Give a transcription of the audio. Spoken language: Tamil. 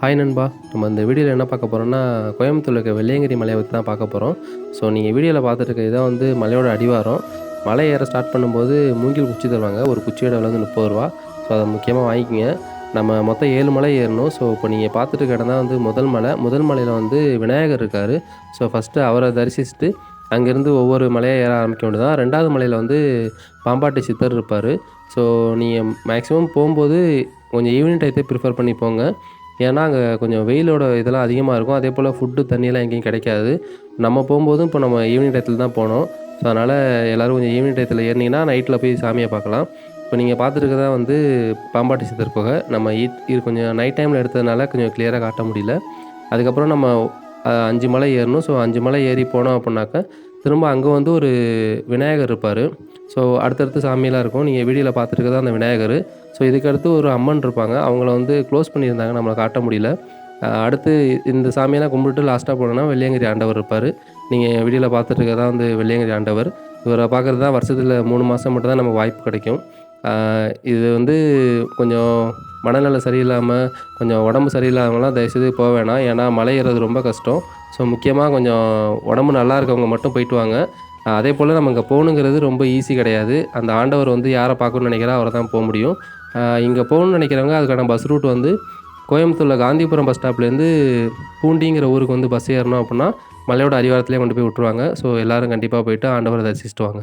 ஹாய் நண்பா. நம்ம இந்த வீடியோவில் என்ன பார்க்க போகிறோம்னா கோயம்புத்தூரில் இருக்க வெள்ளையங்கிரி மலையை பற்றி தான் பார்க்க போகிறோம் ஸோ நீங்கள் வீடியோவில் பார்த்துருக்க இதான் வந்து மலையோட அடிவாரம். மலை ஏற ஸ்டார்ட் பண்ணும்போது மூங்கில் குச்சி தருவாங்க. ஒரு குச்சியோட விலை வந்து முப்பது ரூபா. ஸோ அதை முக்கியமாக வாங்கிக்கோங்க. நம்ம மொத்தம் ஏழு மலை ஏறணும். ஸோ இப்போ நீங்கள் பார்த்துட்டு இடம் தான் வந்து முதல் மலை. முதல் மலையில் வந்து விநாயகர் இருக்கார். ஸோ ஃபஸ்ட்டு அவரை தரிசிச்சுட்டு அங்கேருந்து ஒவ்வொரு மலையாக ஏற ஆரம்பிக்க வேண்டியதான் ரெண்டாவது மலையில் வந்து பாம்பாட்டி சித்தர் இருப்பார். ஸோ நீங்கள் மேக்ஸிமம் போகும்போது கொஞ்சம் ஈவினிங் டயத்தை ப்ரிஃபர் பண்ணி போங்க. ஏன்னா அங்கே கொஞ்சம் வெயிலோட இதெல்லாம் அதிகமாக இருக்கும். அதே போல் ஃபுட்டு தண்ணியெல்லாம் எங்கேயும் கிடைக்காது. நம்ம போகும்போதும் இப்போ நம்ம ஈவினிங் டயத்தில் தான் போனோம். ஸோ அதனால் எல்லோரும் கொஞ்சம் ஈவினிங் டயத்தில் ஏறினீங்கன்னா நைட்டில் போய் சாமியை பார்க்கலாம். இப்போ நீங்கள் பார்த்துருக்கதா வந்து பாம்பாட்டி சித்தர் குகை. நம்ம இது கொஞ்சம் நைட் டைமில் எடுத்ததுனால கொஞ்சம் கிளியராக காட்ட முடியல. அதுக்கப்புறம் நம்ம அஞ்சு மலை ஏறணும். ஸோ அஞ்சு மலை ஏறி போனோம் அப்படின்னாக்கா திரும்ப அங்கே வந்து ஒரு விநாயகர் இருப்பார். ஸோ அடுத்தடுத்து சாமியெல்லாம் இருக்கும். நீங்கள் வீடியோவில் பார்த்துருக்கதான் அந்த விநாயகர். ஸோ இதுக்கடுத்து ஒரு அம்மன் இருப்பாங்க. அவங்கள வந்து க்ளோஸ் பண்ணியிருந்தாங்க. நம்மளை காட்ட முடியல. அடுத்து இந்த சாமியெல்லாம் கும்பிட்டு லாஸ்ட்டாக போனோம்னா வெள்ளியங்கிரி ஆண்டவர் இருப்பார். நீங்கள் வீடியோவில் பார்த்துட்டு தான் வந்து வெள்ளியங்கிரி ஆண்டவர். இவரை பார்க்குறது தான் வருஷத்தில் மூணு மாதம் மட்டும் தான் நம்ம வாய்ப்பு கிடைக்கும். இது வந்து கொஞ்சம் மனநலம் சரியில்லாமல் கொஞ்சம் உடம்பு சரியில்லாமலாம் தயவுசெய்து போக வேணாம். ஏன்னா மலை ஏறது ரொம்ப கஷ்டம். ஸோ முக்கியமாக கொஞ்சம் உடம்பு நல்லா இருக்கவங்க மட்டும் போயிட்டு வாங்க. அதே போல் நம்ம இங்கே போகணுங்கிறது ரொம்ப ஈஸி கிடையாது. அந்த ஆண்டவர் வந்து யாரை பார்க்கணும்னு நினைக்கிறா அவரை தான் போக முடியும். இங்கே போகணும்னு நினைக்கிறவங்க அதுக்கான பஸ் ரூட் வந்து கோயம்புத்தூரில் காந்திபுரம் பஸ் ஸ்டாப்லேருந்து பூண்டிங்கிற ஊருக்கு வந்து பஸ் ஏறணும் அப்படின்னா மலையோட அடிவாரத்துலேயே கொண்டு போய் விட்ருவாங்க ஸோ எல்லோரும் கண்டிப்பாக போயிட்டு ஆண்டவரை தரிசிச்சுட்டு வாங்க.